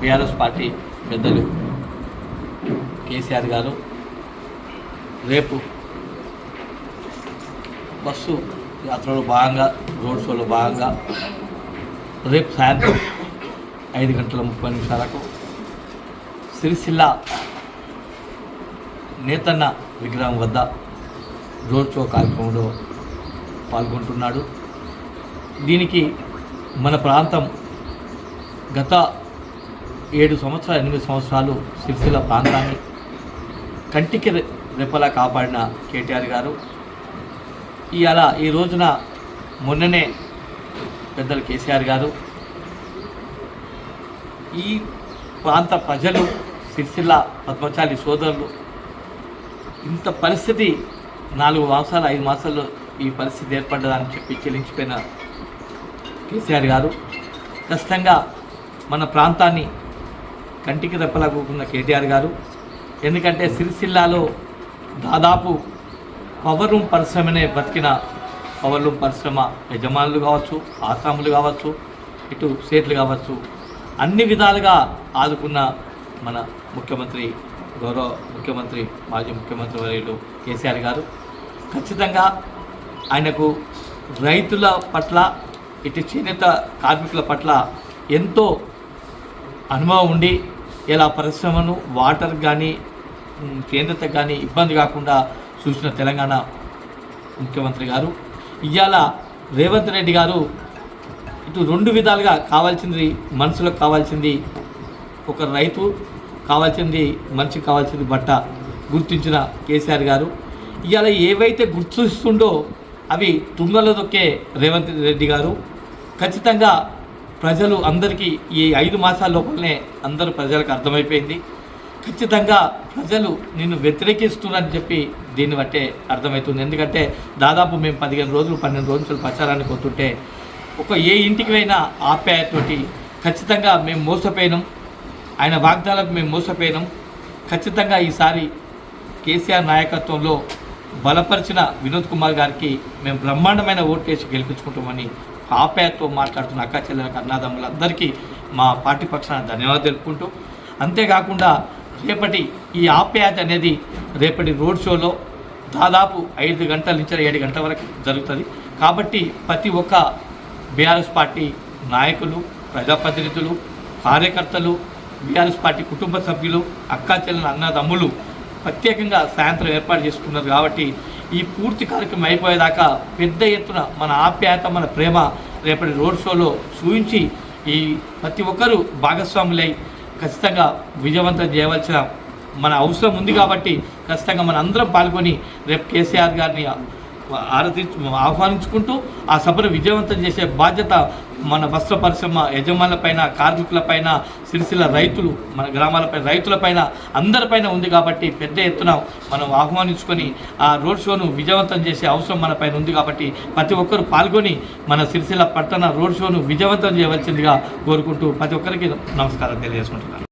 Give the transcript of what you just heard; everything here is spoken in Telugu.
బీఆర్ఎస్ పార్టీ పెద్దలు కేసీఆర్ గారు. రేపు బస్సు యాత్రలో భాగంగా రోడ్ షోలో భాగంగా రేపు సాయంత్రం ఐదు గంటల ముప్పై నిమిషాలకు సిరిసిల్ల నేతన్న విగ్రహం వద్ద రోడ్ షో కార్యక్రమంలో పాల్గొంటున్నాడు. దీనికి మన ప్రాంతం గత ఏడు సంవత్సరాలు ఎనిమిది సంవత్సరాలు సిరిసిల్ల ప్రాంతాన్ని కంటికి రె- రెప్పలా కాపాడిన కేటీఆర్ గారు. ఇవాళ ఈ రోజున మొన్ననే పెద్దలు కేసీఆర్ గారు. ఈ ప్రాంత ప్రజలు సిరిసిల్ల పద్మచాలి సోదరులు ఇంత పరిస్థితి నాలుగు మాసాలు ఐదు మాసాల్లో ఈ పరిస్థితి ఏర్పడ్డదని చెప్పి చెల్లించిపోయిన కేసీఆర్ గారు. ఖచ్చితంగా మన ప్రాంతాన్ని కంటికి రెప్పలా కూకున్న కేటీఆర్ గారు. ఎందుకంటే సిరిసిల్లాలో దాదాపు పవర్ రూమ్ పరిశ్రమనే బతికిన పవర్ రూమ్ పరిశ్రమ యజమానులు కావచ్చు ఆసాములు కావచ్చు ఇటు స్టేట్లు కావచ్చు అన్ని విధాలుగా ఆదుకున్న మన ముఖ్యమంత్రి గౌరవ ముఖ్యమంత్రి మాజీ ముఖ్యమంత్రి వర్యులు కేసీఆర్ గారు. ఖచ్చితంగా ఆయనకు రైతుల పట్ల ఇటు చేనేత కార్మికుల పట్ల ఎంతో అనుభవం ఉండి ఇలా పరిశ్రమను వాటర్ కానీ కేంద్రత కానీ ఇబ్బంది కాకుండా చూసిన తెలంగాణ ముఖ్యమంత్రి గారు ఇవాళ రేవంత్ రెడ్డి గారు ఇటు రెండు విధాలుగా కావాల్సింది మనుషులకు కావాల్సింది ఒక రైతు కావాల్సింది మనిషికి కావాల్సింది బట్ట గుర్తించిన కేసీఆర్ గారు. ఇవాళ ఏవైతే గుర్తిస్తుండో అవి తుంగలో దొక్కే రేవంత్ రెడ్డి గారు. ఖచ్చితంగా ప్రజలు అందరికీ ఈ ఐదు మాసాల లోపలనే అందరూ ప్రజలకు అర్థమైపోయింది. ఖచ్చితంగా ప్రజలు నిన్ను వ్యతిరేకిస్తున్నారని చెప్పి దీన్ని బట్టే అర్థమవుతుంది ఎందుకంటే దాదాపు మేము పదిహేను రోజులు పన్నెండు రోజులు ప్రచారానికి పోతుంటే ఒక ఏ ఇంటికి అయినా ఆప్యాయతోటి ఖచ్చితంగా మేము మోసపోయినాం. ఆయన వాగ్దానాలకు మేము మోసపోయినాం. ఖచ్చితంగా ఈసారి కేసీఆర్ నాయకత్వంలో బలపరిచిన వినోద్ కుమార్ గారికి మేము బ్రహ్మాండమైన ఓటేసి గెలిపించుకుంటామని ఆప్యాయతతో మాట్లాడుతున్న అక్క చెల్లెలకు అన్నదమ్ములందరికీ మా పార్టీ పక్షాన ధన్యవాదాలు తెలుపుకుంటూ అంతేకాకుండా రేపటి ఈ ఆప్యాయత అనేది రేపటి రోడ్ షోలో దాదాపు ఐదు గంటల నుంచి ఏడు గంటల వరకు జరుగుతుంది. కాబట్టి ప్రతి ఒక్క బీఆర్ఎస్ పార్టీ నాయకులు ప్రజాప్రతినిధులు కార్యకర్తలు బీఆర్ఎస్ పార్టీ కుటుంబ సభ్యులు అక్కా చెల్లెల అన్నదమ్ములు ప్రత్యేకంగా సాయంత్రం ఏర్పాటు చేసుకున్నారు కాబట్టి ఈ పూర్తి కార్యక్రమం అయిపోయేదాకా పెద్ద ఎత్తున మన ఆప్యాయత మన ప్రేమ రేపటి రోడ్ షోలో చూపించి ఈ ప్రతి ఒక్కరూ భాగస్వాములై ఖచ్చితంగా విజయవంతం చేయవలసిన మన అవసరం ఉంది కాబట్టి ఖచ్చితంగా మన అందరం పాల్గొని రేపు కేసీఆర్ గారిని ఆరతి ఆహ్వానించుకుంటూ ఆ సభను విజయవంతం చేసే బాధ్యత మన వస్త్ర పరిశ్రమ యజమానులపైన కార్మికులపైన సిరిసిల్ల రైతులు మన గ్రామాలపై రైతులపైన అందరిపైన ఉంది కాబట్టి పెద్ద ఎత్తున మనం ఆహ్వానించుకొని ఆ రోడ్ షోను విజయవంతం చేసే అవసరం మన పైన ఉంది కాబట్టి ప్రతి ఒక్కరు పాల్గొని మన సిరిసిల్ల పట్టణ రోడ్ షోను విజయవంతం చేయవలసిందిగా కోరుకుంటూ ప్రతి ఒక్కరికి నమస్కారం తెలియజేసుకుంటున్నాను.